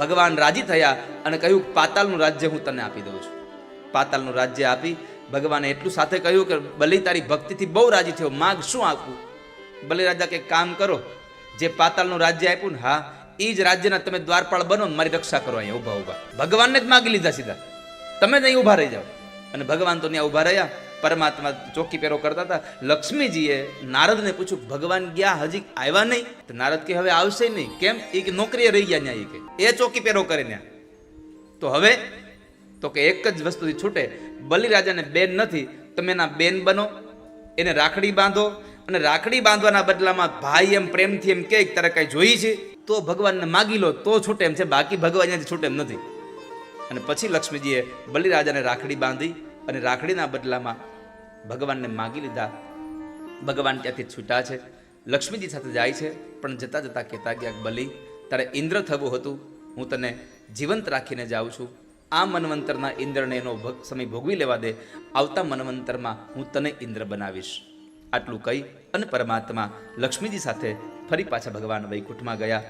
ભગવાન રાજી થયા અને કહ્યું, પાતાલનું રાજ્ય હું તને આપી દઉં છું. પાતાલનું રાજ્ય આપી ભગવાને એટલું સાથે કહ્યું કે બલિ તારી ભક્તિથી બહુ રાજી થયો, માગ શું આપવું બલિરાજા કે કામ કરો. જે પાતાલનું રાજ્ય આપ્યું ને, હા એ જ રાજ્યના તમે દ્વારપાળ બનો મારી રક્ષા કરો અહીંયા ઊભા ઊભા. ભગવાનને જ માગી લીધા સીધા. તમે જ અહીં ઊભા રહી જાઓ. અને ભગવાન તો ત્યાં ઊભા રહ્યા. પરમાત્મા ચોકી પેરો કરતા હતા. લક્ષ્મીજીએ નારદને પૂછ્યું, ભગવાન ગયા હજી આવ્યા નહીં? તો નારદ કે, હવે આવશે નહીં. કેમ? એ કે, નોકરીએ રહી ગયા એ કે. એ ચોકી પેરો કરે ત્યાં તો હવે, તો કે એક જ વસ્તુથી છૂટે. બલિરાજાને બેન નથી, તમે એના બેન બનો, એને રાખડી બાંધો અને રાખડી બાંધવાના બદલામાં ભાઈ એમ, પ્રેમથી એમ કે તારે કાંઈ જોઈ છે? તો ભગવાનને માગી લો, તો છૂટે એમ છે, બાકી ભગવાન છૂટે એમ નથી. અને પછી લક્ષ્મીજીએ બલિરાજાને રાખડી બાંધી અને રાખડીના બદલામાં ભગવાનને માગી લીધા. ભગવાન ત્યાંથી છૂટા છે, લક્ષ્મીજી સાથે જાય છે, પણ જતાં જતાં કહેતા ગયા, બલી, તારે ઇન્દ્ર થવું હતું. હું તને જીવંત રાખીને જાઉં છું. આ મનવંતરના ઇન્દ્રને એનો સમય ભોગવી લેવા દે. આવતા મનવંતરમાં હું તને ઇન્દ્ર બનાવીશ. આટલું કહી અને પરમાત્મા લક્ષ્મીજી સાથે ફરી પાછા ભગવાન વૈકુંઠમાં ગયા.